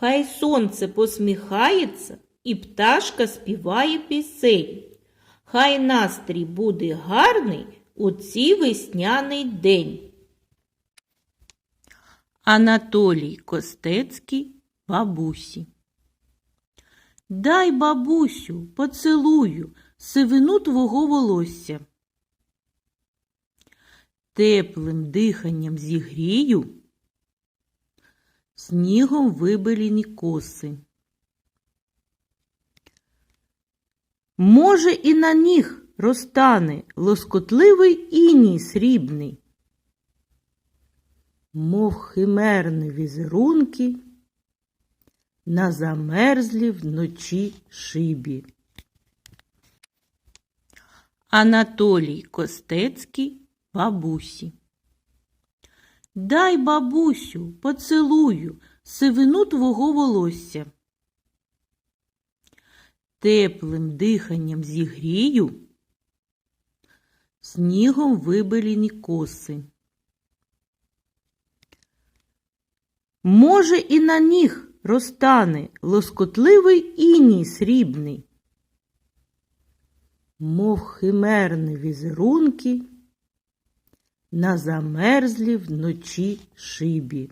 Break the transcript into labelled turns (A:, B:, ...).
A: Хай сонце посміхається і пташка співає пісень. Хай настрій буде гарний у цій весняний день. Анатолій Костецький бабусі. Дай, бабусю, поцілую сивину твого волосся. Теплим диханням зігрію снігом вибеліні коси. Може, і на ніг розтане лоскотливий іній срібний, мов химерні візерунки на замерзлі вночі шибі. Анатолій Костецький бабусі. Дай, бабусю, поцілую сивину твого волосся. Теплим диханням зігрію снігом вибеліні коси. Може, і на ніг розтане лоскотливий іній срібний, мов химерні візерунки на замерзлі вночі шибі.